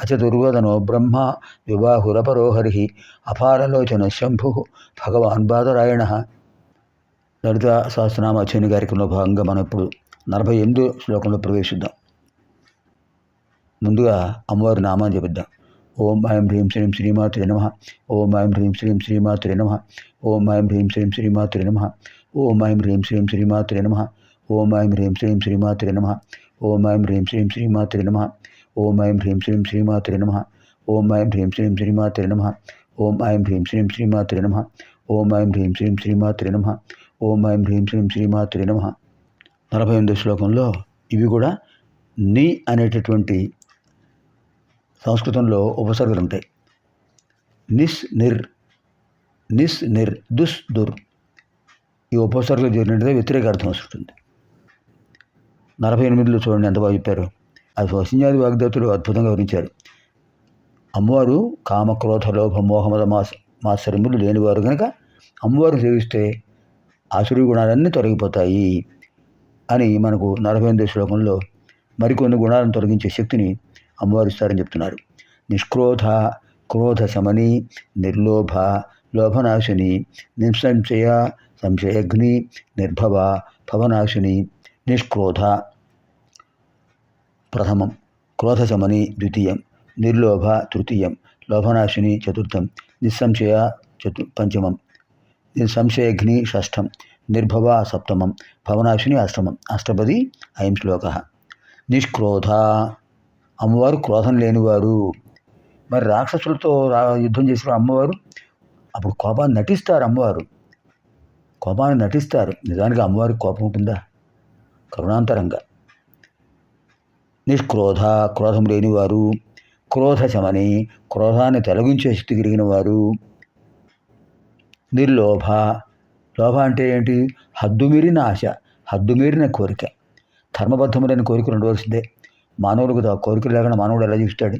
అచతుర్వదనో బ్రహ్మ వివాహురపరో హరి అపారలోచన శంభు భగవాన్ బాదరాయణ. లలిత సహస్రనామ అధ్యయని కార్యక్రమంలో భాగంగా మనం ఇప్పుడు నలభై ఎనిమిదో శ్లోకంలో ప్రవేశిద్దాం. ముందుగా అమ్మవారి నామాన్ని చెబుద్దాం ఓం మాయం హ్రీం శ్రీం శ్రీమాతృ నమ. ఓం మాయం హ్రీం శ్రీం శ్రీమాతృ నమ. ఓం మాయం హ్రీం శ్రీం శ్రీమాతృ నమ. ఓం మాయం హ్రీం శ్రీం శ్రీమాతృ నమ. ఓం మాయం హ్రీం శ్రీం శ్రీమాతృ నమ. ఓం మాయం హ్రీం శ్రీం శ్రీమాతృ నమ. ఓం ఐం హ్రీం శ్రీం శ్రీమాతృ నమ. ఓం ఐం హ్రీం శ్రీం శ్రీమాతృ నమ. ఓం ఐం హ్రీం శ్రీం శ్రీమాతృ నమ. ఓం ఐం హ్రీం శ్రీం శ్రీమాతృ నమ. ఓం ఐం హ్రీం శ్రీం శ్రీమాతృ నమ. నలభై ఎనిమిదో శ్లోకంలో ఇవి కూడా నీ అనేటటువంటి సంస్కృతంలో ఉపసర్గలు ఉంటాయి. నిస్ నిర్ నిస్ నిర్ దుస్ దుర్. ఈ ఉపసర్గలు చేరినట్టుగా వ్యతిరేక అర్థం వస్తుంది నలభై ఎనిమిదిలో చూడండి ఎంత బాగా చెప్పారు. ఆ వసింజాది వాగ్దేవతలు అద్భుతంగా వివరించారు అమ్మవారు కామ క్రోధ లోభ మోహమద మాస మాత్సర్యములు లేనివారు కనుక అమ్మవారు సేవిస్తే ఆసురీ గుణాలన్నీ తొలగిపోతాయి అని మనకు నలభై ఎనిమిది శ్లోకంలో మరికొన్ని గుణాలను తొలగించే శక్తిని అమ్మవారు ఇస్తారని చెప్తున్నారు. నిష్క్రోధ క్రోధ శమని నిర్లోభ లోభనాశిని నిస్సంశయ సంశయగ్ని నిర్భవ భవనాశిని నిష్క్రోధ ప్రథమం. క్రోధశమని ద్వితీయం. నిర్లోభ తృతీయం. లోభనాశిని చతుర్థం. నిస్సంశయ చతు పంచమం. నిస్సంశయగ్ని షష్ఠం నిర్భవ సప్తమం. భవనాశిని అష్టమం. అష్టపది అయం శ్లోక. నిష్క్రోధ. అమ్మవారు క్రోధం లేనివారు. మరి రాక్షసులతో రా యుద్ధం చేసిన అమ్మవారు? అప్పుడు కోపాన్ని నటిస్తారు అమ్మవారు. కోపాన్ని నటిస్తారు. నిజానికి అమ్మవారికి కోపం ఉంటుందా? కరుణాంతరంగా. నిష్క్రోధ క్రోధం లేనివారు క్రోధశమని క్రోధాన్ని తొలగించే శక్తి కలిగిన వారు నిర్లోభ లోభ అంటే ఏంటి? హద్దుమీరిన ఆశ హద్దుమీరిన కోరిక. ధర్మబద్ధములైన కోరికలు ఉండవలసిందే మానవులకు కోరికలు లేకుండా మానవుడు ఎలా చూస్తాడు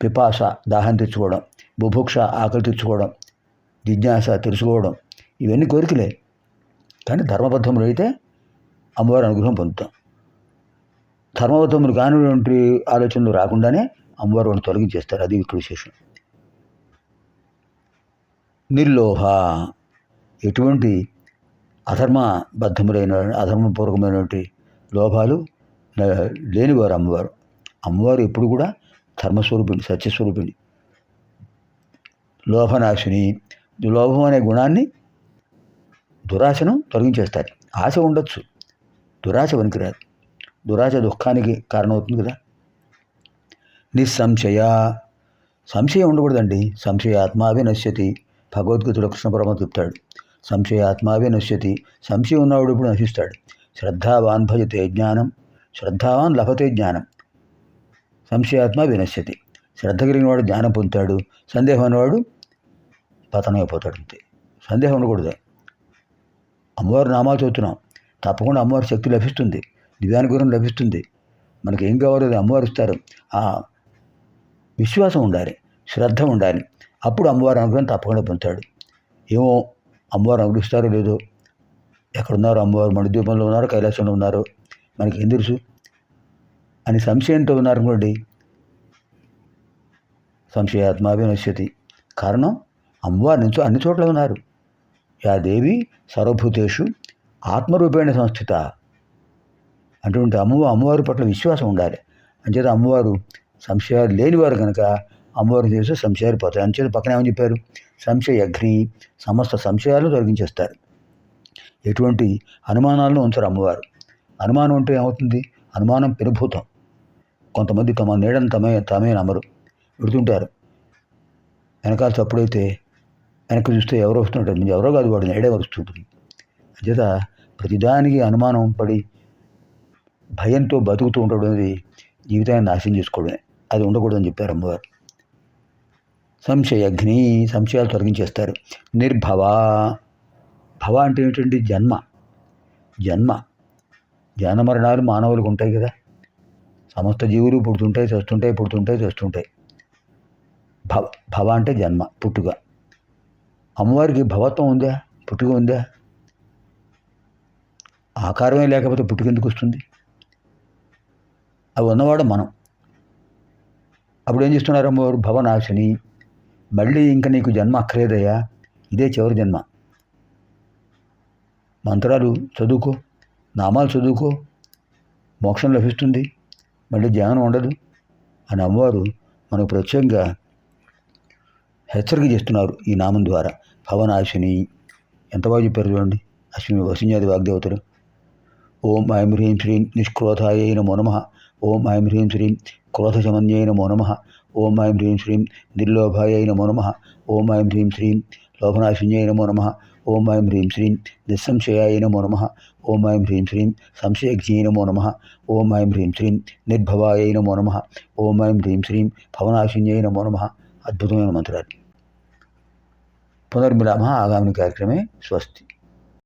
పిపాస దాహం తెచ్చుకోవడం బుభుక్ష ఆకలి తెచ్చుకోవడం జిజ్ఞాస తెలుసుకోవడం ఇవన్నీ కోరికలే. కానీ ధర్మబద్ధములు అయితే అమ్మవారి అనుగ్రహం పొందుతాం. ధర్మవతములు కానిటువంటి ఆలోచనలు రాకుండానే అమ్మవారు వాళ్ళు తొలగించేస్తారు. అది ఇక్కడ విశేషం. నిర్లోభ. ఎటువంటి అధర్మబద్ధములైన అధర్మపూర్వకమైనటువంటి లోభాలు లేనివారు అమ్మవారు. అమ్మవారు ఎప్పుడు కూడా ధర్మస్వరూపిణి సత్యస్వరూపిణి. లోభనాశిని. లోభం అనే గుణాన్ని దురాశను తొలగించేస్తారు ఆశ ఉండొచ్చు. దురాశ వనికిరాదు దురాశ దుఃఖానికి కారణమవుతుంది కదా. నిస్సంశయ. సంశయం ఉండకూడదండి. సంశయ ఆత్మావే నశ్యతి భగవద్గీతలో కృష్ణ పరమ చెప్తాడు. సంశయ ఆత్మావే నశ్యతి సంశయం ఉన్నవాడు ఇప్పుడు నశిస్తాడు. శ్రద్ధావాన్ భజతే జ్ఞానం. శ్రద్ధావాన్ లభతే జ్ఞానం. సంశయాత్మ వినశ్యతి శ్రద్ధ కలిగిన వాడు జ్ఞానం పొందుతాడు. సందేహం అనేవాడు పతనమైపోతాడు అంతే. సందేహం ఉండకూడదు. అమ్మవారి నామాలు చదువుతున్నాం. తప్పకుండా అమ్మవారి శక్తి లభిస్తుంది. దివ్యానుగ్రహం లభిస్తుంది. మనకి ఏం కావాలో అది అమ్మవారు ఇస్తారు. ఆ విశ్వాసం ఉండాలి శ్రద్ధ ఉండాలి. అప్పుడు అమ్మవారి అనుగ్రహం తప్పకుండా పొందుతాడు. ఏమో అమ్మవారు అనుగ్రహిస్తారో లేదో ఎక్కడున్నారో అమ్మవారు మణిద్వీపంలో ఉన్నారో కైలాసంలో ఉన్నారో మనకి ఏం తెలుసు? అని సంశయంతో ఉన్నారనుకోండి సంశయ నశ్యతి కారణం అమ్మవారి నుంచి అన్ని చోట్ల ఉన్నారు. యా దేవి సర్వభూతేషు ఆత్మరూపేణ సంస్థిత. అటువంటి అమ్మవారు అమ్మవారి పట్ల విశ్వాసం ఉండాలి. అంచేత అమ్మవారు సంశయాలు లేనివారు కనుక అమ్మవారు చేస్తే సంశయాలు పోతాయి. అంచేత పక్కన ఏమని చెప్పారు? సంశయఘ్ని సమస్త సంశయాలు తొలగించేస్తారు. ఎటువంటి అనుమానాలను ఉంచరు అమ్మవారు. అనుమానం అంటే ఏమవుతుంది? అనుమానం పెనుభూతం. కొంతమంది తమ నీడను తమే తామే నమ్మరు. విడుతుంటారు. వెనకాల తప్పుడైతే వెనక్కి చూస్తే ఎవరో వస్తుంటారు. ఎవరో కాదు వాడు నీడే వస్తుంటుంది అంచేత ప్రతిదానికి అనుమానం పడి భయంతో బతుకుతూ ఉండడం అనేది జీవితాన్ని నాశనం చేసుకోవడమే. అది ఉండకూడదని చెప్పారు అమ్మవారు. సంశయగ్ని సంశయాలు తొలగించేస్తారు. నిర్భవ. భవ అంటే ఏంటండి జన్మ. జన్మ. జనమరణాలు మానవులకు ఉంటాయి కదా. సమస్త జీవులు పుడుతుంటాయి చస్తుంటాయి పుడుతుంటాయి చస్తుంటాయి. భవ భవ అంటే జన్మ పుట్టుక. అమ్మవారికి భవత్వం ఉందా? పుట్టుక ఉందా? ఆకారమే లేకపోతే పుట్టుకెందుకు వస్తుంది? అవి ఉన్నవాడు మనం. అప్పుడు ఏం చేస్తున్నారు అమ్మవారు భవనాశిని. మళ్ళీ ఇంకా నీకు జన్మ అక్కర్లేదయ్యా. ఇదే చివరి జన్మ. మంత్రాలు చదువుకో నామాలు చదువుకో. మోక్షం లభిస్తుంది. మళ్ళీ జ్ఞానం ఉండదు. అని అమ్మవారు మనకు ప్రత్యేకంగా హెచ్చరిక చేస్తున్నారు ఈ నామం ద్వారా. భవనాశిని. ఎంత బాగా చెప్పారు చూడండి. అశ్విని వసింజాది వాగ్దేవతలు. ఓం ఐం హ్రీం శ్రీం నిష్క్రోధాయ నమో నమ. ఓం ఐం హ్రీం శ్రీం క్రోధశమన్యై నమో. నమ ఓం ఐం హ్రీం శ్రీం నిర్లోభాయ నమో. నమ ఓం ఐం హ్రీం శ్రీం లోభనాశిన్యై నమో. నమ ఓం ఐం హ్రీం శ్రీం నిస్సంశయాయ నమో. నమ ఓం ఐం హ్రీం శ్రీం సంశయజ్ఞై నమో. నమ ఓం ఐం హ్రీం శ్రీం నిర్భవాయ నమో. నమ ఓం ఐం హ్రీం శ్రీం భవనాశిన్యై నమో. నమ అద్భుతమైన మంత్రాలు. పునర్మిలామ ఆగామిని కార్యక్రమే స్వస్తి.